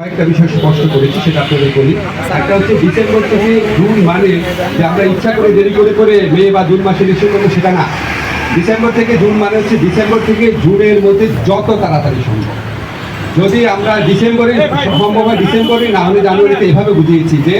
কয়েকটা বিষয় স্পষ্ট করেছি সেটা আপনাদের বলি। একটা হচ্ছে ডিসেম্বর থেকে জুন মানে যে আমরা ইচ্ছা করে দেরি করে করে মে বা জুন মাসে ইস্যু করব সেটা না। ডিসেম্বর থেকে জুন মানে হচ্ছে ডিসেম্বর থেকে জুনের মধ্যে যত তাড়াতাড়ি সম্ভব। যদি আমরা ডিসেম্বরে সম্ভব হয় ডিসেম্বরে না হলে জানুয়ারিতে এভাবে বুঝিয়েছি যে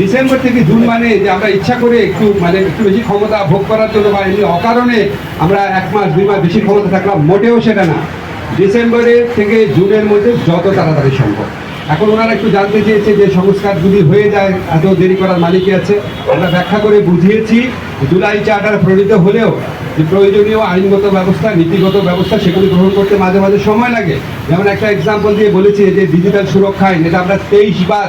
ডিসেম্বর থেকে জুন মানে যে আমরা ইচ্ছা করে একটু মানে একটু বেশি ক্ষমতা ভোগ করার জন্য বা এমনি অকারণে আমরা এক মাস দুই মাস বেশি ক্ষমতা থাকলাম মোটেও সেটা না। ডিসেম্বরের থেকে জুনের মধ্যে যত তাড়াতাড়ি সম্ভব। এখন ওনারা একটু জানতে চেয়েছে যে সংস্কারগুলি হয়ে যায়, এত দেরি করার মালিকই আছে। আমরা ব্যাখ্যা করে বুঝিয়েছি, জুলাই চার্টার প্রণীত হলেও যে প্রয়োজনীয় আইনগত ব্যবস্থা, নীতিগত ব্যবস্থা, সেগুলি গ্রহণ করতে মাঝে মাঝে সময় লাগে। যেমন একটা এক্সাম্পল দিয়ে বলেছি যে ডিজিটাল সুরক্ষা আইন, এটা আমরা তেইশ বার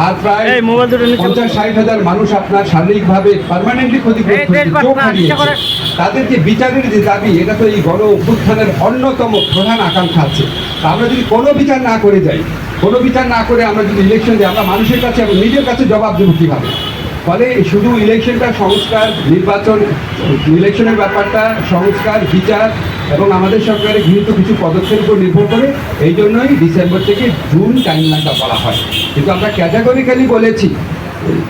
আর প্রায় পঞ্চাশ ষাট হাজার মানুষ আপনার শারীরিকভাবে পার্মানেন্টলি ক্ষতিগ্রস্ত। তাদের যে বিচারের যে দাবি এটা তো এই গণ অভ্যুত্থানের অন্যতম প্রধান আকাঙ্ক্ষা আছে। আমরা যদি কোনো বিচার না করে যাই কোনো বিচার না করে আমরা যদি ইলেকশন দিই আমরা মানুষের কাছে এবং নিজের কাছে জবাব দেবো কীভাবে? ফলে শুধু ইলেকশনটা সংস্কার নির্বাচন ইলেকশনের ব্যাপারটা সংস্কার বিচার এবং আমাদের সরকারের গৃহীত কিছু পদক্ষেপের উপর নির্ভর করে এই জন্যই ডিসেম্বর থেকে জুন টাইমলাইনটা বলা হয়। কিন্তু আমরা ক্যাটাগরিক্যালি বলেছি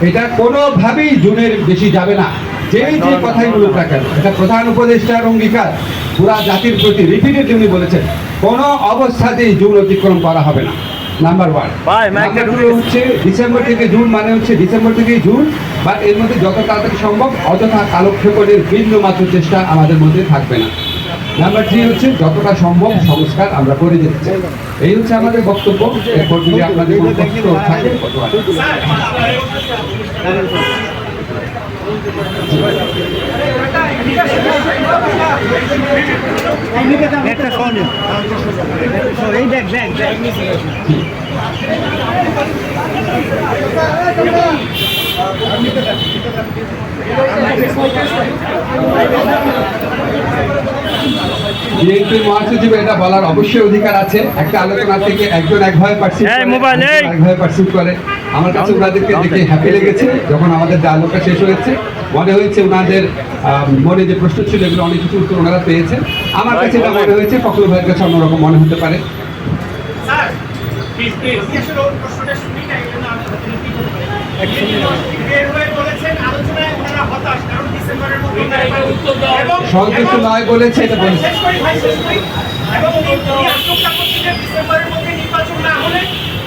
এটা কোনোভাবেই জুনের বেশি যাবে না। যেই যে কথাই বলুক না কেন এটা প্রধান উপদেষ্টার অঙ্গীকার। পুরা জাতির প্রতি রিপিটেডলি উনি বলেছেন কোনো অবস্থাতেই জুন অতিক্রম করা হবে না। নাম্বার ওয়ান নাম্বার টু হচ্ছে ডিসেম্বর থেকে জুন মানে হচ্ছে ডিসেম্বর থেকে জুন বাট এর মধ্যে যত তাড়াতাড়ি সম্ভব অযথা কালক্ষেপণের বিন্দু মাত্র চেষ্টা আমাদের মধ্যে থাকবে না নাম্বার থ্রি হচ্ছে যতটা সম্ভব সংস্কার আমরা করে যেতে চাই এই হচ্ছে আমাদের বক্তব্য এরপর যদি আপনাদের কোনো প্রশ্ন থাকে একটা ফোন এই দেখ দেখ দেখ। বিএনপির মহাসচিব এটা বলার অবশ্যই অধিকার আছে। একটা আলোচনা থেকে একজন একভাবে পার্সিভ এই মোবাইল, এই! একভাবে পার্সিভ করে। আমার কাছে ওনাদেরকে দেখে হ্যাপি লেগেছে। যখন আমাদের ডায়লগটা শেষ হয়েছে মনে হয়েছে ওনাদের মনে যে প্রশ্ন ছিল এগুলো অনেক কিছু উত্তর ওনারা পেয়েছে আমার কাছে এটা মনে হয়েছে ফখরুল ভাইয়ের কাছে অন্যরকম মনে হতে পারে। সন্তুষ্ট নয় বলেছে এটা বলেছে। এবং উনি উনি আশঙ্কা করছেন যে ডিসেম্বরের মধ্যে নির্বাচন না হলে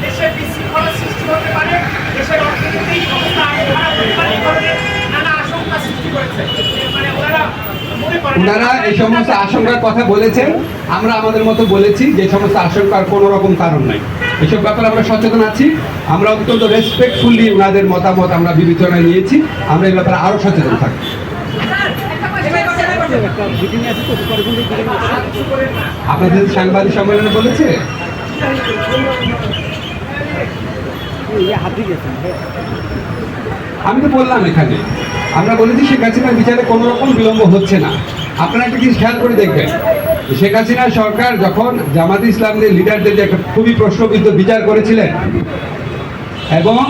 দেশে বিশৃঙ্খলা সৃষ্টি হতে পারে দেশের অর্থনৈতিক অবস্থা আরও খারাপ হতে পারে এই ধরনের নানা আশঙ্কা সৃষ্টি করেছে মানে ওনারা মনে করেন ওনারা এই সমস্ত আশঙ্কার কথা বলেছেন। আমরা আমাদের মতো বলেছি যে সমস্ত আশঙ্কার কোনো রকম কারণ নাই। এসব ব্যাপারে আমরা সচেতন আছি। আমরা অত্যন্ত রেসপেক্টফুলি ওনাদের মতামত আমরা বিবেচনায় নিয়েছি। আমরা এই ব্যাপারে আরও সচেতন থাকব। আপনাদের সাংবাদিক সম্মেলনে বলেছে? আমি তো বললাম এখানে। আমরা বলেছি শেখ হাসিনার বিচারে কোনো রকম বিলম্ব হচ্ছে না। আপনারা একটা জিনিস খেয়াল করে দেখবেন শেখ হাসিনা সরকার যখন জামাত ইসলামদের লিডারদের একটা খুবই প্রশ্নবিদ্ধ বিচার করেছিলেন, এবং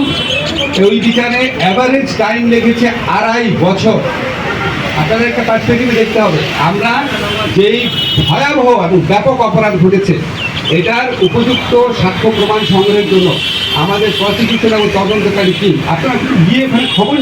ওই বিচারে অ্যাভারেজ টাইম লেগেছে আড়াই বছর। আপনাদের একটা পার্সপেক্টিভে দেখতে হবে, আমরা যেই ভয়াবহ এবং ব্যাপক অপরাধ ঘটেছে, এটার উপযুক্ত সাক্ষ্য প্রমাণ সংগ্রহের জন্য আমাদের প্রসিকিউশন এবং তদন্তকারী টিম আপনারা গিয়ে ওখানে খবর